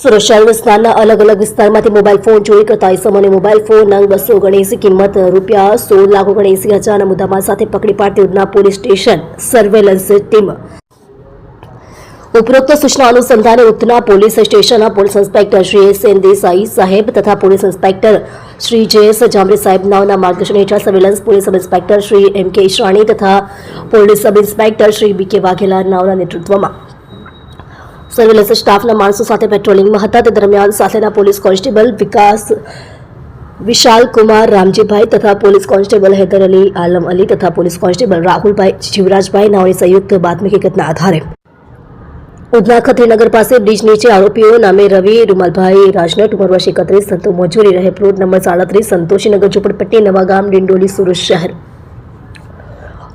સુરક્ષા વિસ્તારના અલગ અલગ વિસ્તારમાંથી મોબાઈલ ફોન ચોરી કરતા ઇસમોને મોબાઈલ ફોન નંગ બસો ઓગણએંસી કિંમત રૂપિયા સોળ લાખ ઓગણએંસી હજારના મુદ્દામાં સાથે પકડી પાડતી Udhna police station surveillance team. ઉપરોક્ત સૂચના અનુસંધાને ઉધના પોલીસ સ્ટેશનના police inspector Shri S N Desai સાહેબ તથા પોલીસ ઇન્સ્પેક્ટર શ્રી જે એસ જામરે સાહેબ નાઓના માર્ગદર્શન હેઠળ surveillance police sub inspector Shri M K Ishrani તથા police sub inspector Shri B K Vaghela નાવના નેતૃત્વમાં. સર્વેલન્સ સ્ટાફના માણસો સાથે પેટ્રોલિંગમાં હતા. તે દરમિયાન સાથેના પોલીસ કોન્સ્ટેબલ વિકાસ વિશાલ કુમાર, રામજીભાઈ તથા પોલીસ કોન્સ્ટેબલ હૈદર અલી, આલમ અલી તથા પોલીસ કોન્સ્ટેબલ રાહુલભાઈ શિવરાજભાઈ નાઓની સંયુક્ત બાતમી હકીકતના આધારે. ઉધના ખત્રીનગર પાસે બ્રિજ નીચે આરોપીઓ નામે રવિ, રૂમાલભાઈ, રાજનટ, ઉંમર વર્ષ એકત્રીસ, સંતો મોજુરી રહે, પ્લોટ નંબર સાડત્રીસ, સંતોષીનગર, ઝુંપડપટ્ટી, નવાગામ, ડિંડોલી, સુરત શહેર.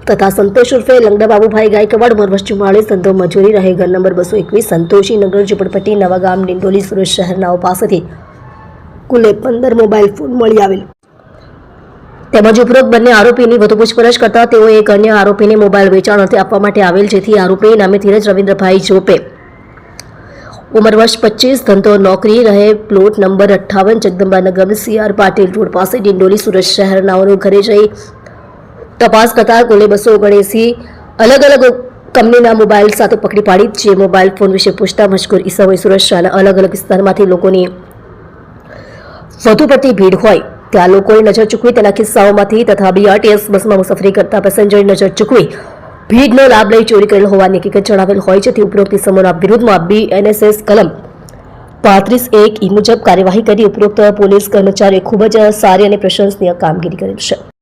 તથા સંતોષ ઉર્ફે લંગડાબાબુભાઈ ગાયકવાડ ઉંમર વર્ષ સંતો મજૂરી રહે ઘર નંબર બસો એકવીસ, સંતોષી નગર, ઝુંપડપટ્ટી નવાગામ ડિંડોલી, સુરત શહેરનાઓ પાસેથી કુલે પંદર મોબાઈલ ફોન મળી આવેલ. તેમજ ઉપરોક્ત બંને આરોપીની વધુ પૂછપરછ કરતા તેઓ એક અન્ય આરોપીને મોબાઈલ વેચાણ અર્થે આપવા માટે આવેલ, જેથી આરોપી નામે ધીરજ રવિન્દ્રભાઈ જોપે ઉંમર વર્ષ પચીસ, ધંધો, નોકરી, રહે, પ્લોટ નંબર અઠ્ઠાવન જગદંબાનગર સીઆર પાટીલ રોડ પાસે, ડિંડોલી, સુરત શહેરનાઓનું ઘરે જઈ તપાસ કરતા કુલે બસો ઓગણએંસી અલગ અલગ કંપનીના મોબાઈલ સાથે પકડી પાડી, જે મોબાઈલ ફોન વિશે પૂછતા મજકૂર ઈસમોએ સુરત શહેરના અલગ અલગ વિસ્તારમાંથી લોકોની વધુ પડતી ભીડ હોય. ત્યાં લોકોએ નજર ચૂકવી તેના કિસ્સાઓમાંથી તથા બીઆરટીએસ બસમાં મુસાફરી કરતા પેસેન્જરની નજર ચૂકવી. ભીડનો લાભ લઈ ચોરી કરેલ હોવાની હકીકત જણાવેલ હોય છે તે ઉપરોક્ત ઇસમોના વિરુદ્ધમાં બીએનએસએસ કલમ પાંત્રીસ એક ઈ મુજબ કાર્યવાહી કરી ઉપરોક્ત પોલીસ કર્મચારીએ ખૂબ જ સારી અને પ્રશંસનીય કામગીરી કરેલ છે.